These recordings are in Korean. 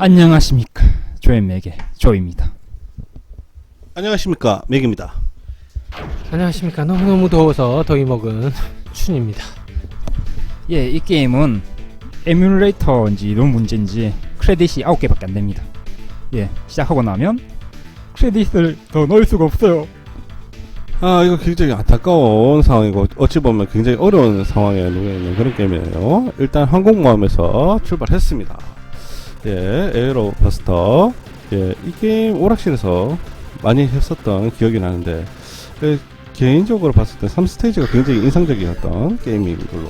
안녕하십니까 조앤맥의 조입니다. 안녕하십니까 맥입니다. 안녕하십니까. 너무너무 더워서 더위 먹은 춘입니다. 예, 이 게임은 에뮬레이터인지 론 문제인지 크레딧이 9개밖에 안 됩니다. 예, 시작하고 나면 크레딧을 더 넣을 수가 없어요. 아 이거 굉장히 안타까운 상황이고 어찌 보면 굉장히 어려운 상황에 놓여 있는 그런 게임이에요. 일단 항공모함에서 출발했습니다. 예, 에어로 버스터. 예, 이 게임 오락실에서 많이 했었던 기억이 나는데 예, 개인적으로 봤을 때 3스테이지가 굉장히 인상적이었던 게임인 걸로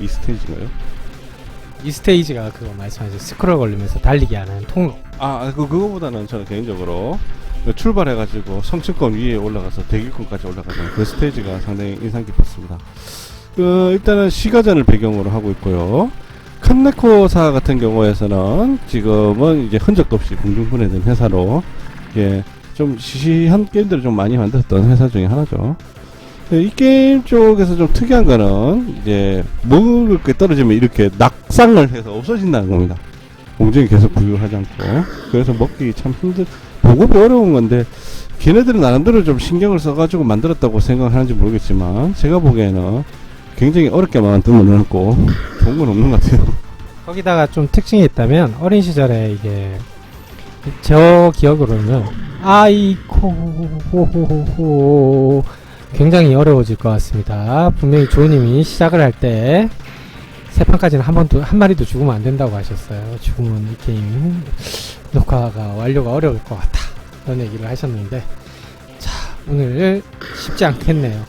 이 스테이지인가요? 이 스테이지가 그거 말씀하신 스크롤 걸리면서 달리기 하는 통로. 아, 그, 그거보다는 저는 개인적으로 출발해가지고 성층권 위에 올라가서 대기권까지 올라가는 그 스테이지가 상당히 인상 깊었습니다. 그, 일단은 시가전을 배경으로 하고 있고요. 칸네코사 같은 경우에서는 지금은 이제 흔적도 없이 공중분해된 회사로, 예, 좀 시시한 게임들을 좀 많이 만들었던 회사 중에 하나죠. 예, 이 게임 쪽에서 좀 특이한 거는 이제 먹을 게 떨어지면 이렇게 낙상을 해서 없어진다는 겁니다. 공중에 계속 부유하지 않고 그래서 먹기 참 힘들 보급이 어려운 건데 걔네들은 나름대로 좀 신경을 써가지고 만들었다고 생각하는지 모르겠지만 제가 보기에는 굉장히 어렵게 만들어놓고 좋은 건 없는 것 같아요 거기다가 좀 특징이 있다면 어린 시절에 이게 저 기억으로는 아이코호호호 굉장히 어려워질 것 같습니다. 분명히 조님이 시작을 할 때 세 판까지는 한 번도 한 마리도 죽으면 안 된다고 하셨어요. 죽으면 이 게임 녹화가 완료가 어려울 것 같다. 그런 얘기를 하셨는데 자 오늘 쉽지 않겠네요.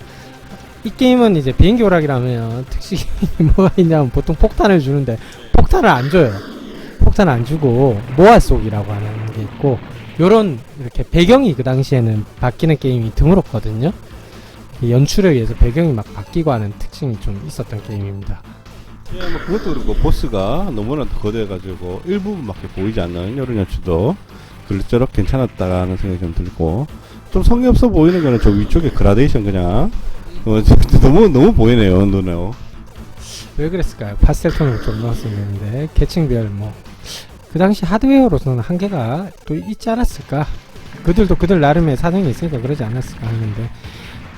이 게임은 이제 비행기 오락이라면 특징이 뭐가 있냐면 보통 폭탄을 주는데 폭탄을 안 줘요. 폭탄 안 주고 모아 쏘기라고 하는 게 있고 요런 이렇게 배경이 그 당시에는 바뀌는 게임이 드물었거든요. 이 연출에 의해서 배경이 막 바뀌고 하는 특징이 좀 있었던 게임입니다. 예, 뭐 그것도 그렇고 보스가 너무나 거대해가지고 일부분밖에 보이지 않는 이런 연출도 그럭저럭 괜찮았다라는 생각이 좀 들고 좀 성의 없어 보이는 거는 저 위쪽에 그라데이션 그냥 어, 너무 너무 보이네요 눈에 왜 그랬을까요? 파스텔 톤을 좀 넣었었는데 계층별 뭐 그 당시 하드웨어로서는 한계가 또 있지 않았을까? 그들도 그들 나름의 사정이 있으니까 그러지 않았을까 하는데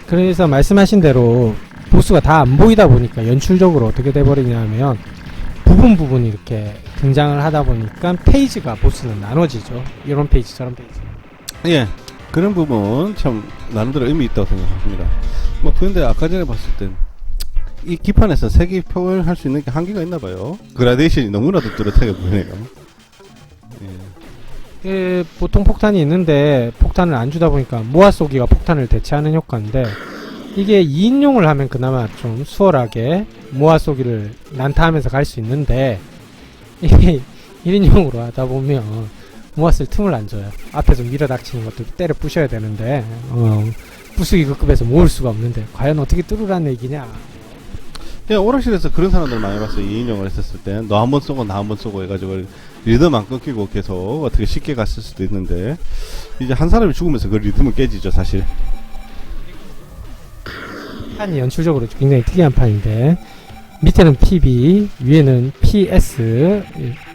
그래서 말씀하신 대로 보스가 다 안 보이다 보니까 연출적으로 어떻게 돼버리냐면 부분 부분 이렇게 등장을 하다 보니까 페이지가 보스는 나눠지죠. 이런 페이지 저런 페이지. 예 그런 부분 참 나름대로 의미 있다고 생각합니다. 뭐 그런데 아까 전에 봤을 땐 이 기판에서 색이 표현할 수 있는 게 한계가 있나 봐요. 그라데이션이 너무나도 뚜렷하게 보이네요. 예. 예, 보통 폭탄이 있는데 폭탄을 안 주다 보니까 모아 쏘기가 폭탄을 대체하는 효과인데 이게 2인용을 하면 그나마 좀 수월하게 모아 쏘기를 난타하면서 갈 수 있는데 이게 1인용으로 하다 보면 쓸 틈을 안 줘요. 앞에서 밀어닥치는 것도 때려 부셔야 되는데 어, 부수기 급급해서 모을 수가 없는데 과연 어떻게 뚫으라는 얘기냐? 예, 오락실에서 그런 사람들 많이 봤어요. 2인용을 했었을 때. 너 한 번 쏘고 나 한 번 쏘고 해가지고 리듬 안 끊기고 계속 어떻게 쉽게 갔을 수도 있는데 이제 한 사람이 죽으면서 그 리듬은 깨지죠, 사실. 판이 연출적으로 굉장히 특이한 판인데 밑에는 PB, 위에는 PS,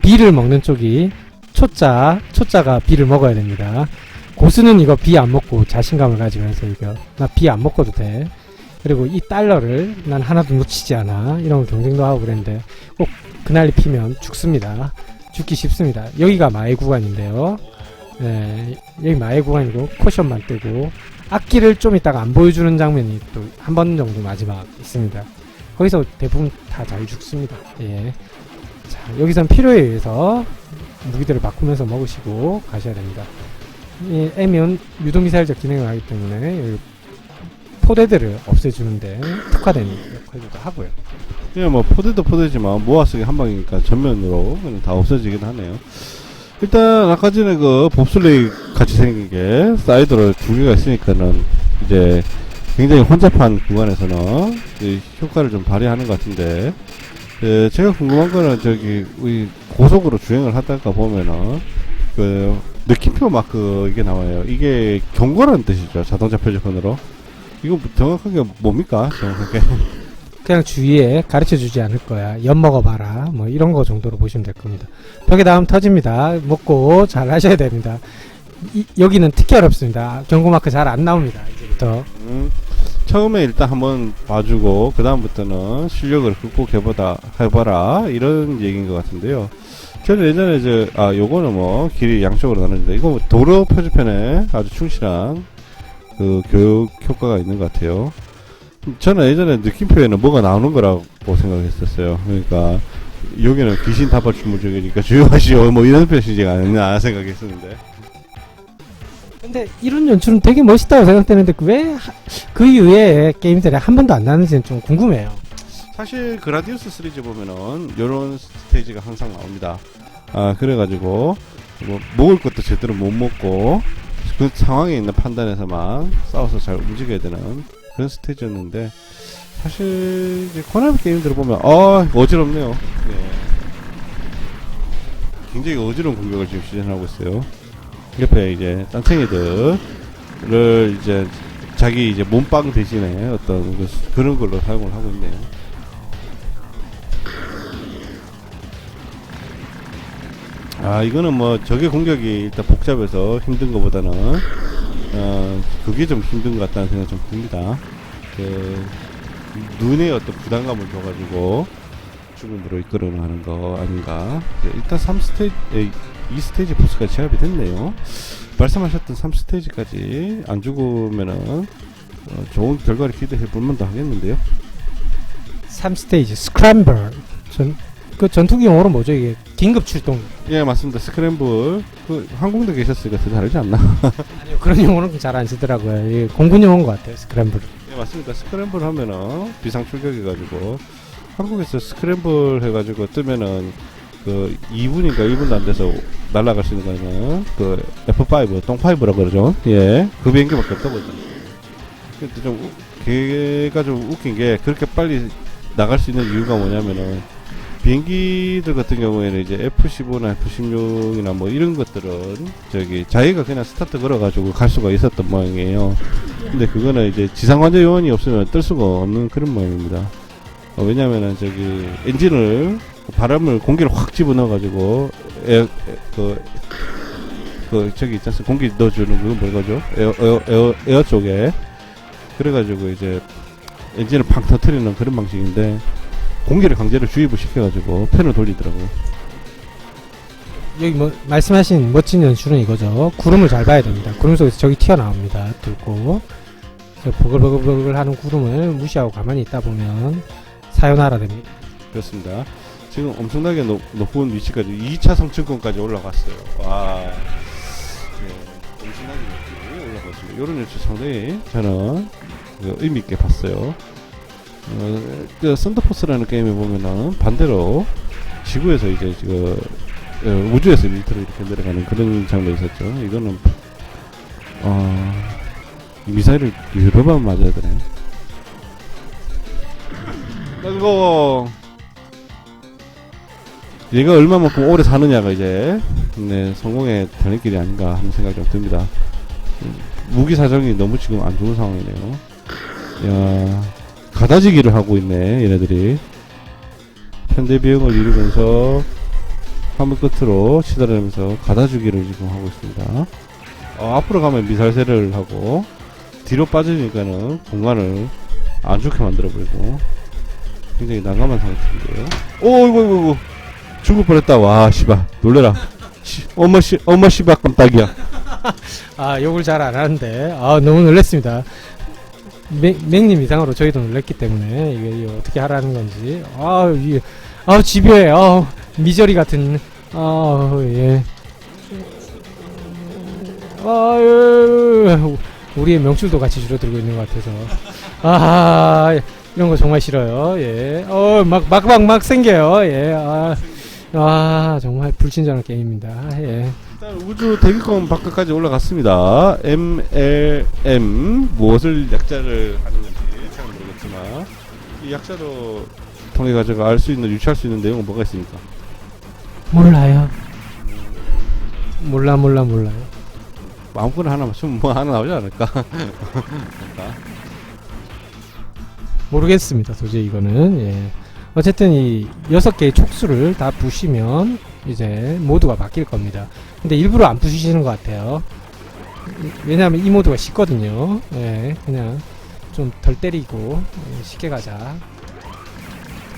B를 먹는 쪽이 초자, 초자가 B를 먹어야 됩니다. 고수는 이거 B 안 먹고 자신감을 가지면서 이거 나 B 안 먹어도 돼. 그리고 이 달러를 난 하나도 놓치지 않아. 이런 경쟁도 하고 그랬는데 꼭 그날이 피면 죽습니다. 죽기 쉽습니다. 여기가 마의 구간인데요. 네, 여기 마의 구간이고 코션만 뜨고 악기를 좀 이따가 안 보여주는 장면이 또 한 번 정도 마지막 있습니다. 거기서 대부분 다 잘 죽습니다. 예. 자, 여기선 필요에 의해서 무기들을 바꾸면서 먹으시고 가셔야 됩니다. 이 M은 유도미사일적 기능을 하기 때문에 포대들을 없애주는데 특화된 역할도 하고요. 예, 뭐 포대도 포대지만 모아쓰기 한 방이니까 전면으로 그냥 다 없어지긴 하네요. 일단 아까 전에 그 봅슬레이 같이 생긴 게 사이드로 두 개가 있으니까는 이제 굉장히 혼잡한 구간에서는 이 효과를 좀 발휘하는 것 같은데 예, 제가 궁금한 거는 저기 우리 고속으로 주행을 하다가 보면은 그 느낌표 마크 이게 나와요. 이게 경고라는 뜻이죠. 자동차 표지판으로. 이거 정확하게 뭡니까? 정확하게. 그냥 주위에 가르쳐 주지 않을 거야. 엿 먹어봐라. 뭐 이런 거 정도로 보시면 될 겁니다. 벽에 닿으면 터집니다. 먹고 잘 하셔야 됩니다. 이- 여기는 특히 어렵습니다. 경고 마크 잘 안 나옵니다. 이제부터. 음, 처음에 일단 한번 봐주고 그 다음부터는 실력을 극복해보다 해봐라 이런 얘기인 것 같은데요. 저는 예전에 저, 아 요거는 뭐 길이 양쪽으로 나누는데 이거 뭐 도로 표지편에 아주 충실한 그 교육 효과가 있는 것 같아요. 저는 예전에 느낌표에는 뭐가 나오는 거라고 생각했었어요. 그러니까 여기는 귀신 다발 주무적이니까 주의하시오 뭐 이런 표시가 아니나 생각했었는데 근데 이런 연출은 되게 멋있다고 생각되는데 왜그 이후에 게임들이 한 번도 안 나는지는 좀 궁금해요. 사실 그라디우스 시리즈 보면은 이런 스테이지가 항상 나옵니다. 아 그래가지고 뭐 먹을 것도 제대로 못 먹고 그 상황에 있는 판단에서만 싸워서 잘 움직여야 되는 그런 스테이지였는데 사실 이제 코나미 게임들을 보면 아 어지럽네요. 예. 굉장히 어지러운 공격을 지금 시전하고 있어요. 옆에 이제 딴챙이들을 이제 자기 이제 몸빵 대신에 어떤 그 수- 그런 걸로 사용을 하고 있네요. 아 이거는 뭐 적의 공격이 일단 복잡해서 힘든 것보다는 어 그게 좀 힘든 것 같다는 생각 좀 듭니다. 그 눈에 어떤 부담감을 줘가지고 죽음으로 이끌어가는 거 아닌가. 네, 일단 3스테이지, 2스테이지 보스가 제압이 됐네요. 말씀하셨던 3스테이지까지 안 죽으면은 어, 좋은 결과를 기대해 볼 만도 하겠는데요. 3스테이지 스크램블 전, 그 전투기 용어로 뭐죠 이게 긴급 출동 예 맞습니다. 스크램블 그 항공대 계셨으니까 더 다르지 않나? 아니요 그런 용어는 잘 안 쓰더라고요 이게 공군 용어인 것 같아요 스크램블 예 맞습니다. 스크램블 하면은 비상 출격해 가지고 한국에서 스크램블 해가지고 뜨면은 그 2분인가 1분도 안 돼서 날아갈 수 있는 거는 그 F5 똥5라고 그러죠. 예, 그 비행기밖에 없다고 했잖아요. 근데 좀 우- 걔가 좀 웃긴 게 그렇게 빨리 나갈 수 있는 이유가 뭐냐면은 비행기들 같은 경우에는 이제 F15나 F16이나 뭐 이런 것들은 저기 자기가 그냥 스타트 걸어가지고 갈 수가 있었던 모양이에요. 근데 그거는 이제 지상 관제 요원이 없으면 뜰 수가 없는 그런 모양입니다. 어, 왜냐면은 저기 엔진을 바람을 공기를 확 집어넣어가지고 에어 에- 그, 그 저기 않습니까? 공기 넣어주는 그건 뭐가죠? 에어 에어 에어, 에어 쪽에 그래가지고 이제 엔진을 팍 터트리는 그런 방식인데 공기를 강제로 주입을 시켜가지고 팬을 돌리더라고요. 여기 뭐 말씀하신 멋진 연출은 이거죠 구름을 잘 봐야 됩니다 구름 속에서 저기 튀어나옵니다 뚫고 버글버글버글 하는 구름을 무시하고 가만히 있다 보면 사요나라 됩니다 그렇습니다. 지금 엄청나게 높, 높은 위치까지 2차 성층권까지 올라갔어요. 와, 네, 엄청나게 높이 올라갔습니다. 이런 연출 상당히 저는 그 의미 있게 봤어요. 어, 그 썬더포스라는 게임에 보면은 반대로 지구에서 이제 그 어, 우주에서 밑으로 이렇게 내려가는 그런 장면이 있었죠. 이거는 어, 이 미사일을 번 맞아야 되네. 아이고 얘가 얼마만큼 오래 사느냐가 이제 네, 성공의 단일길이 아닌가 하는 생각이 좀 듭니다. 음, 무기 사정이 너무 지금 안 좋은 상황이네요. 야 가다지기를 하고 있네 얘네들이 현대 비용을 이루면서 화물 끝으로 치달으면서 가다주기를 지금 하고 있습니다. 어, 앞으로 가면 미살세를 하고 뒤로 빠지니까는 공간을 안 좋게 만들어 버리고 굉장히 난감한 상태인데요. 오, 이거, 이거, 이거. 죽을 뻔했다. 와, 씨발. 놀래라. 씨, 엄마 씨, 엄마 씨발 깜짝이야. 아 욕을 잘 안 하는데. 아 너무 놀랐습니다. 맥, 맥님 이상으로 저희도 놀랐기 때문에 이게, 이게 어떻게 하라는 건지. 아 이게 아 집요해. 아 미저리 같은. 아예. 아유 우리의 명출도 같이 줄어들고 있는 것 같아서. 아 이런 거 정말 싫어요. 예어막 막막 막 생겨요. 예아 아, 정말 불친절한 게임입니다 예 일단 우주 대기권 밖까지 올라갔습니다. MLM 무엇을 약자를 하는 건지 잘 모르겠지만 이 약자로 통해 가지고 알 수 있는 유추할 수 있는 내용은 뭐가 있습니까? 몰라요. 몰라 몰라 몰라요. 아무거나 하나 맞추면 뭐 하나 나오지 않을까? 모르겠습니다. 도저히 이거는 예. 어쨌든 이 여섯 개의 촉수를 다 부시면 이제 모드가 바뀔 겁니다. 근데 일부러 안 부시시는 것 같아요. 이- 왜냐하면 이 모드가 쉽거든요. 예, 그냥 좀 덜 때리고 예, 쉽게 가자.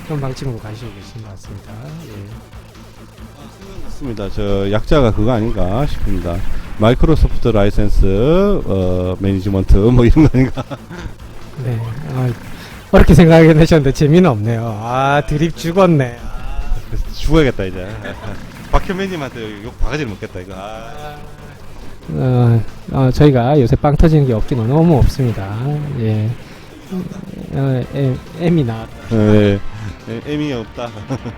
그런 방침으로 가시고 계신 것 같습니다. 예. 맞습니다. 저 약자가 그거 아닌가 싶습니다. 마이크로소프트 라이센스 어, 매니지먼트 뭐 이런 거 아닌가? 네. 아, 어렵게 생각하게 되셨는데 재미는 없네요. 아, 드립 죽었네. 죽어야겠다 이제. 박현매님한테 욕 바가지를 먹겠다 이거. 아. 어, 어, 저희가 요새 빵 터지는 게 없긴 너무 없습니다. 예. 어, 엠, M이 나왔다. 네. 애미 없다.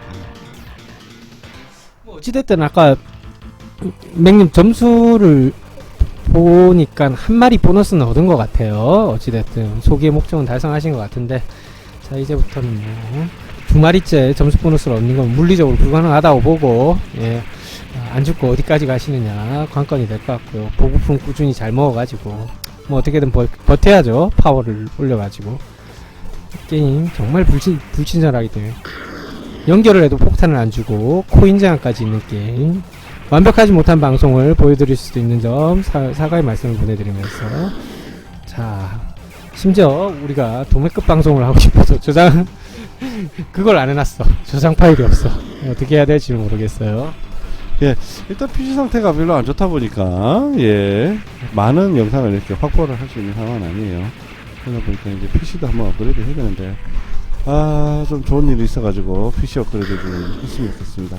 뭐 어찌됐든 아까 맥님 점수를 보니까 한 마리 보너스는 얻은 것 같아요. 어찌됐든 소기의 목적은 달성하신 것 같은데 자 이제부터는 뭐 두 마리째 점수 보너스를 얻는 건 물리적으로 불가능하다고 보고 예. 아, 안 죽고 어디까지 가시느냐 관건이 될 것 같고요. 보급품 꾸준히 잘 먹어가지고 뭐 어떻게든 버, 버텨야죠. 파워를 올려가지고 게임 정말 불친 불친절하기 때문에 연결을 해도 폭탄을 안 주고 코인 제한까지 있는 게임 완벽하지 못한 방송을 보여드릴 수도 있는 점 사, 사과의 말씀을 보내드리면서 자 심지어 우리가 도매급 방송을 하고 싶어서 저장 그걸 안 해놨어 저장 파일이 없어 어떻게 해야 될지 모르겠어요 일단 PC 상태가 별로 안 좋다 보니까 예 많은 영상을 이렇게 확보를 할 수 있는 상황은 아니에요. 그러다 보니까 이제 PC도 한번 업그레이드 해야 되는데 아 좀 좋은 일이 있어가지고 PC 업그레이드 좀 했으면 좋겠습니다.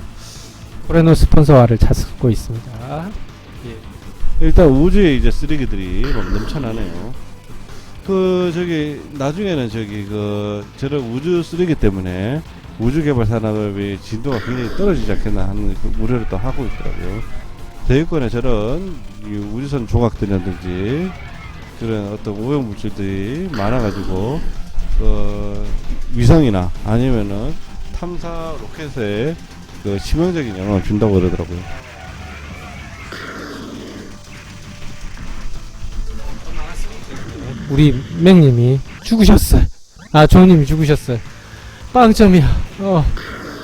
코레노 스폰서화를 찾고 있습니다 일단 우주에 이제 쓰레기들이 막 넘쳐나네요. 그 저기 나중에는 저기 그 저런 우주 쓰레기 때문에 우주 개발 산업의 진도가 굉장히 떨어지지 않겠나 하는 그 우려를 또 하고 있더라고요. 대유권에 저런 이 우주선 조각들이라든지 그런 어떤 오염 물질들이 많아가지고 그 위성이나 아니면은 탐사 로켓에 그 치명적인 영향을 준다고 그러더라고요. 우리 맥님이 죽으셨어요 아 조님이 죽으셨어요 빵점이야 어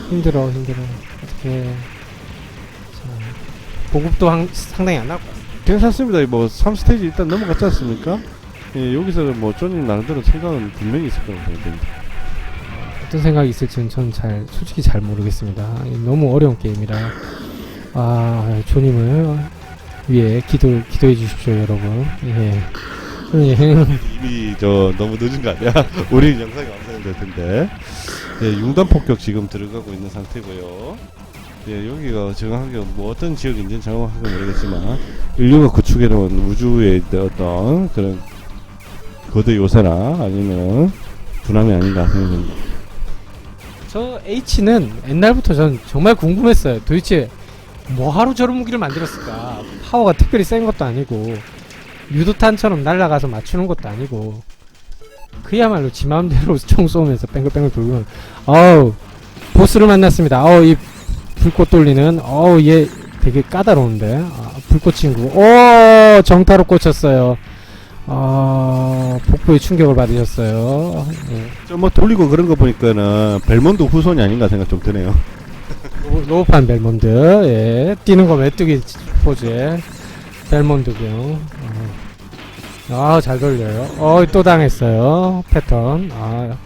힘들어 힘들어 어떻게 자, 보급도 한, 상당히 안 나올 것 괜찮습니다. 뭐 3스테이지 일단 넘어갔지 않습니까? 예, 여기서는 뭐 쪼님 나름대로 생각은 분명히 있을 거라고 생각됩니다. 어떤 생각이 있을지는 저는 잘 솔직히 잘 모르겠습니다. 너무 어려운 게임이라 아 조님을 위해 기도 기도해 주십시오 여러분. 예. 예. 이미 저 너무 늦은 거 아니야? 우리 영상이 완성될 텐데. 예, 융단 폭격 지금 들어가고 있는 상태고요. 예, 여기가 정확하게 뭐 어떤 지역인지는 정확하게 모르겠지만 인류가 구축해놓은 우주의 어떤 그런 거대 요새나 아니면 분함이 아닌가 생각합니다. 저 H는 옛날부터 전 정말 궁금했어요. 도대체 뭐하러 저런 무기를 만들었을까? 파워가 특별히 센 것도 아니고 유도탄처럼 날아가서 맞추는 것도 아니고 그야말로 지 마음대로 총 쏘면서 뺑글뺑글 돌면 어우 보스를 만났습니다. 어우 이 불꽃 돌리는 어우 얘 되게 까다로운데 아, 불꽃 친구 오 정타로 꽂혔어요. 아 복부에 충격을 받으셨어요. 예. 좀뭐 돌리고 그런 거 보니까는 벨몬드 후손이 아닌가 생각 좀 드네요. 로- 로우판 벨몬드 예 뛰는 거 메뚜기 포즈에 벨몬드고요 어. 아잘 돌려요 어 또 당했어요 패턴 아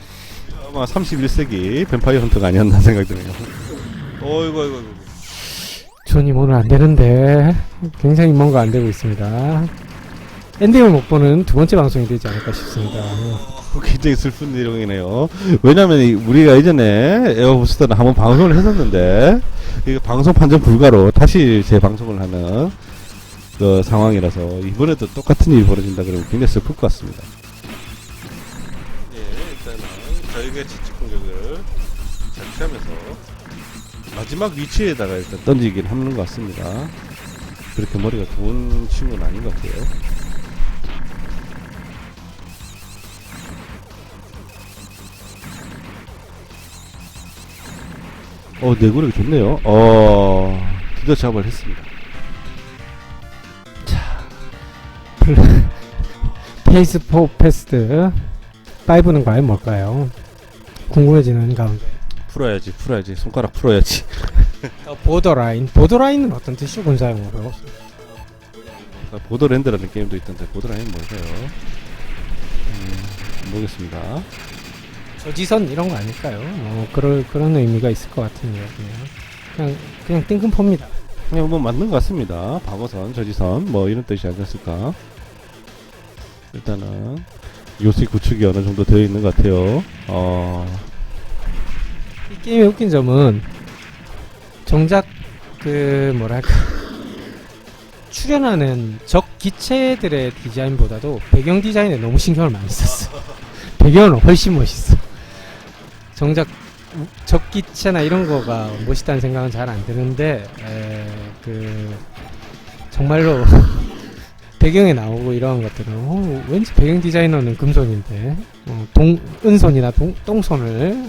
아마 31세기 뱀파이어 헌터가 아니었나 생각 드네요. 어이구, 어이구, 어이구. 조님 오늘 안 되는데 굉장히 뭔가 안 되고 있습니다 엔딩을 못 보는 두 번째 방송이 되지 않을까 싶습니다 어, 굉장히 슬픈 내용이네요. 왜냐면 이- 우리가 예전에 에어부스터는 한번 방송을 했었는데 이 방송 판정 불가로 다시 재방송을 하는 그 상황이라서 이번에도 똑같은 일이 벌어진다 그러면 굉장히 슬플 것 같습니다. 예, 일단은 저희가 지축 공격을 잘 피하면서 마지막 위치에다가 일단 던지긴 하는 것 같습니다. 그렇게 머리가 좋은 친구는 아닌 것 같아요. 어, 내구력이 좋네요. 어, 드디어 작업을 했습니다. 페이스 포 패스트 5는 과연 뭘까요? 궁금해지는 가운데. 풀어야지, 풀어야지. 손가락 풀어야지. 어, 보더라인. 보더라인은 어떤 뜻이죠, 군사용어로? 보더랜드라는 게임도 있던데 보더라인 뭘까요? 음, 모르겠습니다. 저지선 이런 거 아닐까요? 뭐 그럴 그런 의미가 있을 것 같은데요. 그냥 그냥 그냥 뜬금포입니다. 그냥 뭐 맞는 것 같습니다. 방어선, 저지선 뭐 이런 뜻이 아니었을까? 일단은 요새 구축이 어느 정도 되어 있는 것 같아요. 어, 이 게임의 웃긴 점은 정작 그 뭐랄까 출연하는 적 기체들의 디자인보다도 배경 디자인에 너무 신경을 많이 썼어. 배경은 훨씬 멋있어. 정작 우- 적 기체나 이런 거가 멋있다는 생각은 잘 안 드는데 에, 그 정말로 배경에 나오고 이러한 것들은 어, 왠지 배경 디자이너는 금손인데 어, 동 은손이나 동, 똥손을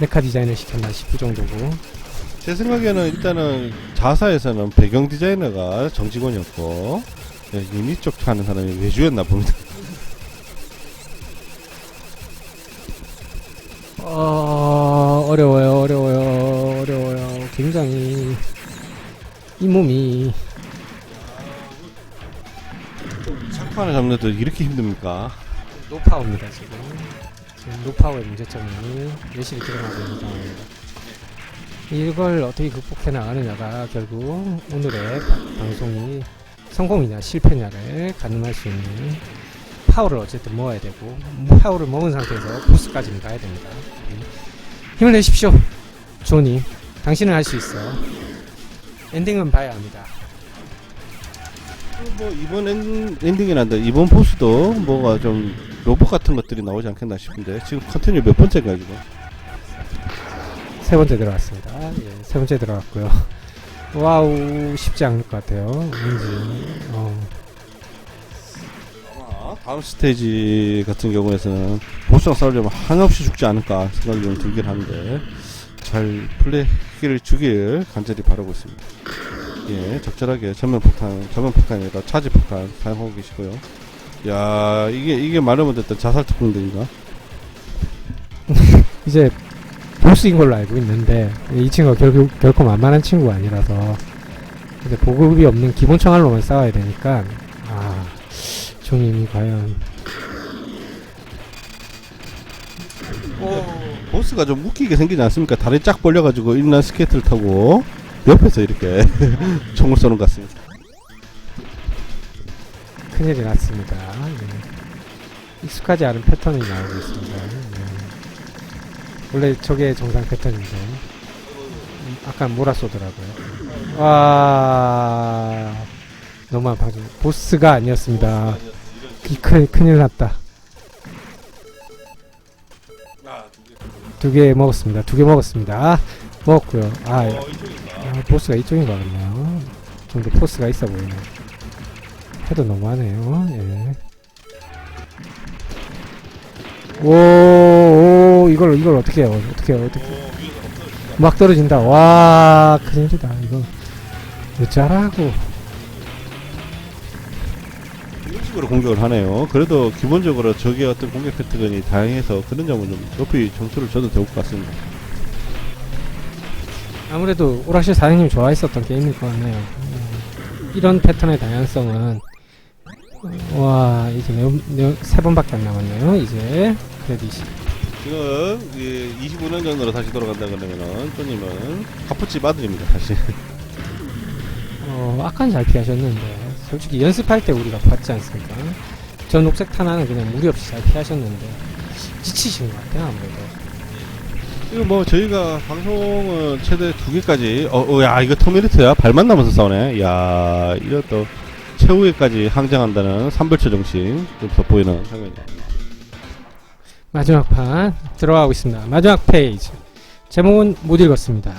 메카 디자인을 시켰나 싶을 정도고 제 생각에는 일단은 자사에서는 배경 디자이너가 정직원이었고 예, 유닛 쪽 하는 사람이 외주였나 봅니다. 어, 어려워요 어려워요 어려워요. 굉장히 이 몸이. 착판을 잡는데도 이렇게 힘듭니까? 노파워입니다 지금. 지금 노파워의 문제점이 여실히 드러나고 있는 상황입니다. 이걸 어떻게 극복해 나가느냐가 결국 오늘의 바- 방송이 성공이냐 실패냐를 가늠할 수 있는 파워를 어쨌든 모아야 되고 파워를 모은 상태에서 보스까지는 가야 됩니다 음. 힘을 내십시오 조니 당신은 할 수 있어 엔딩은 봐야 합니다 뭐 이번 엔, 엔딩이란데 이번 보스도 뭐가 좀 로봇 같은 것들이 나오지 않겠나 싶은데 지금 컨티뉴 몇 번째가 지금? 세 번째 들어갔습니다. 예, 세 번째 들어갔고요. 와우 쉽지 않을 것 같아요. 왠지 어, 다음 스테이지 같은 경우에는 보스랑 싸우려면 한없이 죽지 않을까 생각이 좀 들긴 하는데 잘 플레이를 주길 간절히 바라고 있습니다. 예, 적절하게 전면 폭탄, 전면 폭탄이 아니라 차지 폭탄 사용하고 계시고요. 야, 이게 이게 말하면 됐던 자살 특공대인가? 이제 보스인 걸로 알고 있는데 이 친구가 결국 결코 만만한 친구가 아니라서 근데 보급이 없는 기본 총알로만 싸워야 되니까 아 종님이 과연 보스가 좀 웃기게 생기지 않습니까? 다리 쫙 벌려가지고 인라인 스케이트를 타고 옆에서 이렇게 총을 쏘는 것 같습니다. 큰일이 났습니다. 예. 익숙하지 않은 패턴이 나오고 있습니다. 예. 원래 저게 정상 패턴인데 음, 아까 몰아 쏘더라고요. 와 너무한 방송. 보스가 아니었습니다. 이 큰, 큰일 났다. 두 개 먹었습니다. 두 개 먹었습니다. 먹었고요. 아, 아, 보스가 이쪽인 것 같네요. 좀 더 포스가 있어 보이네. 해도 너무하네요. 예. 오, 오, 이걸, 이걸 어떻게 해요? 어떻게 해요? 어떻게 막 떨어진다. 와, 큰일이다. 이거. 어쩌라고. 식으로 공격을 하네요. 그래도 기본적으로 적의 어떤 공격 패턴이 다양해서 그런 점은 좀 높이 점수를 줘도 될 것 같습니다. 아무래도 오락실 사장님 좋아했었던 게임일 것 같네요. 음, 이런 패턴의 다양성은 와 이제 세 번밖에 안 남았네요. 이제 크레딧이 지금 25년 전으로 다시 돌아간다 그러면은 쪼님은 카푸치 마들입니다 사실. 어 아까는 잘 피하셨는데 솔직히 연습할 때 우리가 봤지 않습니까? 저 녹색 탄환은 그냥 무리 없이 잘 피하셨는데 지치신 것 같아요 아무래도. 이거 뭐 저희가 방송은 최대 두 개까지 어, 어, 야 이거 터미네이터야 발만 남아서 싸우네. 야 이거 또 최후에까지 항쟁한다는 삼벌처 정신 좀 돋보이는 장면이야. 마지막 판 들어가고 있습니다. 마지막 페이지 제목은 못 읽었습니다.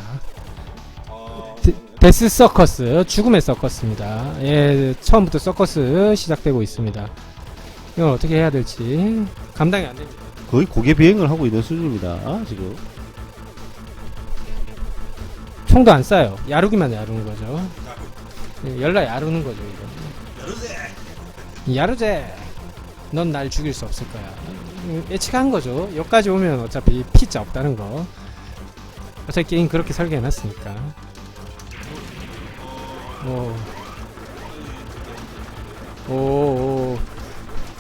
데스 서커스 죽음의 서커스입니다. 예, 처음부터 서커스 시작되고 있습니다. 이건 어떻게 해야 될지 감당이 안 됩니다. 거의 고개 비행을 하고 있는 수준입니다 지금. 총도 안 쏴요. 야루기만 야루는 거죠. 예, 열라 야루는 거죠 이거. 야루제. 야루제. 넌 날 죽일 수 없을 거야. 음, 예측한 거죠. 여기까지 오면 어차피 피자 없다는 거. 어차피 게임 그렇게 설계해놨으니까. 오. 오, 오.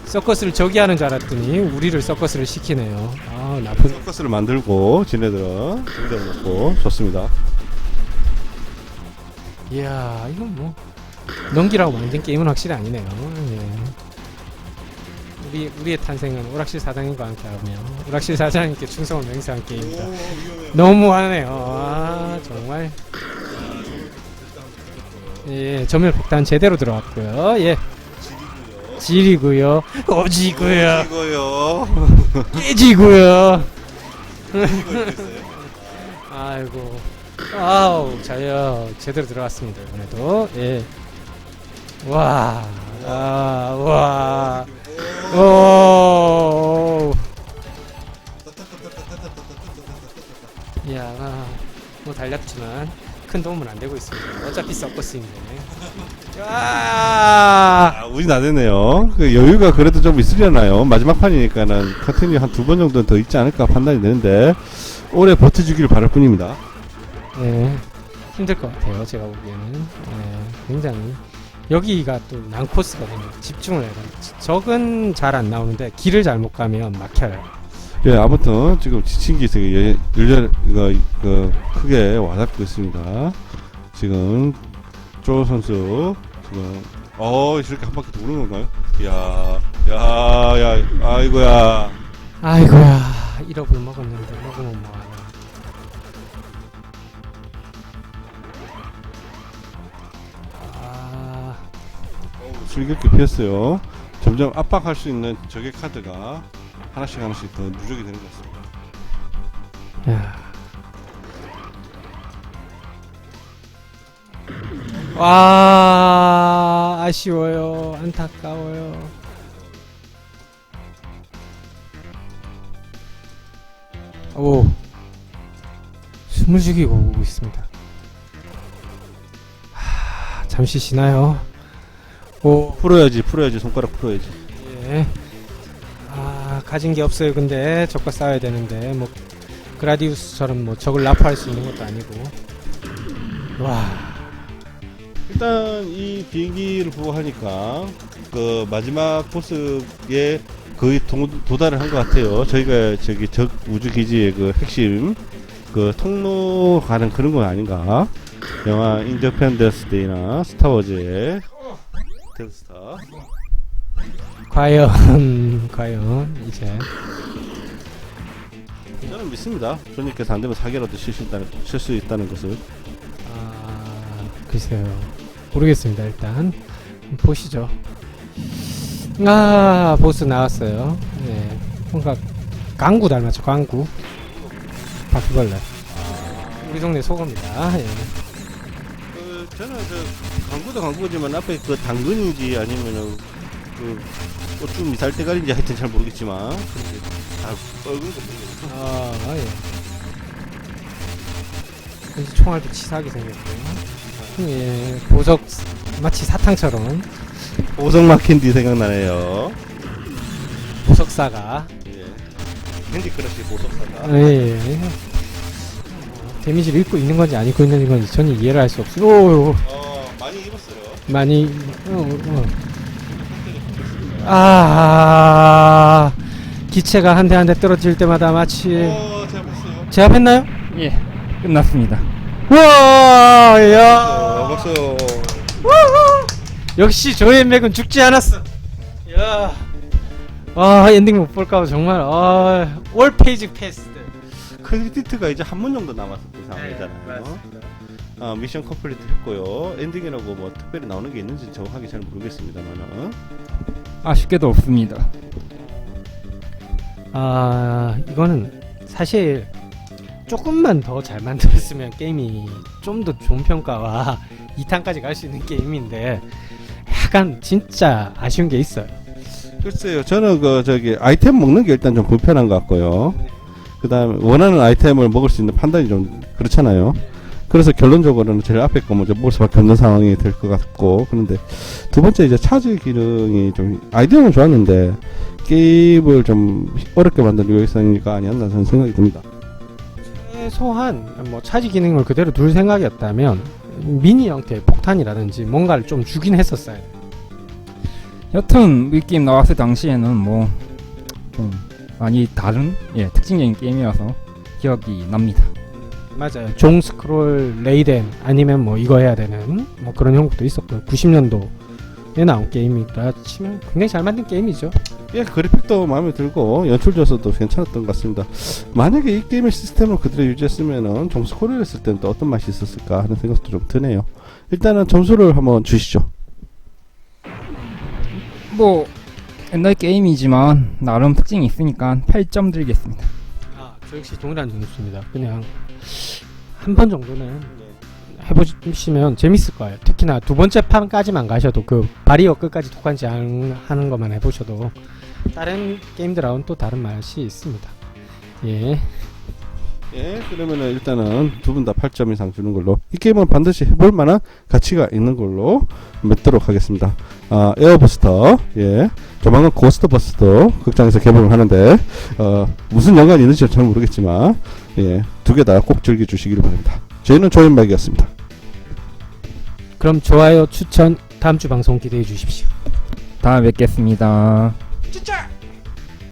서커스를 저기 하는 줄 알았더니 우리를 서커스를 시키네요. 아, 나쁜. 서커스를 만들고 지네들은 준비해 놓고 좋습니다. 이야, 이건 뭐 넘기라고 만든 게임은 확실히 아니네요. 예. 우리 우리의 탄생은 오락실 사장님과 함께하며 오락실 사장님께 충성을 맹세한 게임이다. 너무하네요. 아, 정말. 예, 점멸 폭탄 제대로 들어왔고요. 예. 지리고요. 오지고요. 이거요. 깨지고요. 아이고. 아우, 자요. 제대로 들어갔습니다. 이번에도. 예. 와. 아, 와. 오. 이야, 아, 뭐 달렸지만 큰 도움은 안 되고 있습니다. 어차피 서커스인데. 아! 아, 운이 나대네요. 그 여유가 그래도 좀 있으려나요? 마지막 판이니까는 커튼이 한 두 번 정도는 더 있지 않을까 판단이 되는데 오래 버텨주기를 바랄 뿐입니다. 네, 힘들 것 같아요. 제가 보기에는 네, 굉장히 여기가 또 난코스거든요. 집중을 해야 돼요. 적은 잘 안 나오는데 길을 잘못 가면 막혀요. 예, 아무튼 지금 지친 기색이 예, 열렬 그, 그 크게 와닿고 있습니다. 지금 조 선수 지금 어 이렇게 한 바퀴 도는 건가요? 야, 야, 야, 아이고야. 아이고야, 1억을 먹었는데 먹으면. 아, 슬기롭게 피했어요. 점점 압박할 수 있는 적의 카드가 하나씩 하나씩 더 누적이 되는 것 같습니다. 야. 와 아쉬워요 안타까워요 오 숨을 죽이고 오고 있습니다 하, 잠시 쉬나요 오 풀어야지, 풀어야지, 손가락 풀어야지. 예. 아 가진 게 없어요. 근데 적과 싸워야 되는데 뭐 그라디우스처럼 뭐 적을 라프할 수 있는 것도 아니고. 와. 일단 이 비행기를 보고 하니까 그 마지막 보스에 거의 도, 도달을 한 것 같아요. 저희가 저기 적 우주 기지의 그 핵심 그 통로 가는 그런 건 아닌가? 영화 인디펜던스 데이나 스타워즈의 데스타 과연 과연 이제 저는 믿습니다. 조님께서 안 되면 사기라도 칠수 있다는 칠수 있다는 것을 아 글쎄요 모르겠습니다. 일단 보시죠. 아 보스 나왔어요. 네 뭔가 강구 닮았죠. 강구. 바퀴벌레. 우리 동네 소금입니다. 예. 그 저는 저 광고도 광고지만 앞에 그 당근인지 아니면은 그 고추 미살 대가리인지 하여튼 잘 모르겠지만 그렇게 다 뻘건 거 모르겠어요. 아, 예. 왠지 총알도 치사하게 생겼고요. 예, 보석 마치 사탕처럼 오성 마캔디 생각나네요. 보석사가 예. 핸디 크러쉬 보석사가. 예, 예. 어, 데미지를 입고 있는 건지 안 입고 있는 건지 전혀 이해를 할 수 없어요. 오, 어 많이 입었어요. 많이 어, 어. 아, 기체가 한 대 한 대 떨어질 때마다 마치 어 잘했어요. 제압했나요? 예, 끝났습니다. 우와, 야. 어, 박수. 역시 조의 맥은 죽지 않았어. 야. 아 엔딩 못 볼까 봐 정말 아, 올 페이지 패스트. 크레디트가 이제 한 문 정도 남았었던 네, 상황이잖아요. 아, 미션 컴플리트 했고요. 엔딩이라고 뭐 특별히 나오는 게 있는지 정확하게 잘 모르겠습니다만은. 아쉽게도 없습니다. 아 이거는 사실 조금만 더 잘 만들었으면 게임이 좀 더 좋은 평가와 2탄까지 갈 수 있는 게임인데 약간 진짜 아쉬운 게 있어요. 글쎄요, 저는 그 저기 아이템 먹는 게 일단 좀 불편한 것 같고요. 그다음에 원하는 아이템을 먹을 수 있는 판단이 좀 그렇잖아요. 그래서 결론적으로는 제일 앞에 거 먼저 먹을 수밖에 없는 상황이 될 것 같고 그런데 두 번째 이제 차지 기능이 좀 아이디어는 좋았는데 게임을 좀 어렵게 만든 요소가 아니었나 저는 생각이 듭니다. 최소한 뭐 차지 기능을 그대로 둘 생각이었다면 미니 형태의 폭탄이라든지 뭔가를 좀 주긴 했었어요. 여튼 이 게임 나왔을 당시에는 뭐좀 많이 다른 예 특징적인 게임이어서 기억이 납니다. 맞아요. 종 스크롤 레이덴 아니면 뭐 이거 해야 되는 뭐 그런 형국도 있었고 90년도에 나온 게임이라 치면 굉장히 잘 만든 게임이죠. 예, 그래픽도 마음에 들고 연출조서도 괜찮았던 것 같습니다. 만약에 이 게임의 시스템을 그대로 유지했으면은 종스코리를 했을 때는 또 어떤 맛이 있었을까 하는 생각도 좀 드네요. 일단은 점수를 한번 주시죠. 뭐 옛날 게임이지만 나름 특징이 있으니까 8점 드리겠습니다. 아, 저 역시 동일한 점수입니다. 그냥 한 번 정도는 해보시면 재밌을 거예요. 특히나 두 번째 판까지만 가셔도 그 바리어 끝까지 독한지 안 하는 것만 해보셔도 다른 게임들하고는 또 다른 맛이 있습니다. 예. 예, 그러면은 일단은 두 분 다 8점 이상 주는 걸로 이 게임은 반드시 해볼 만한 가치가 있는 걸로 맺도록 하겠습니다. 아, 에어부스터, 예, 조만간 고스트버스터 극장에서 개봉을 하는데 어, 무슨 연관이 있는지 잘 모르겠지만 예, 두 개 다 꼭 즐겨 주시기를 바랍니다. 저희는 조연박이었습니다. 그럼 좋아요, 추천 다음 주 방송 기대해 주십시오. 다음에 뵙겠습니다.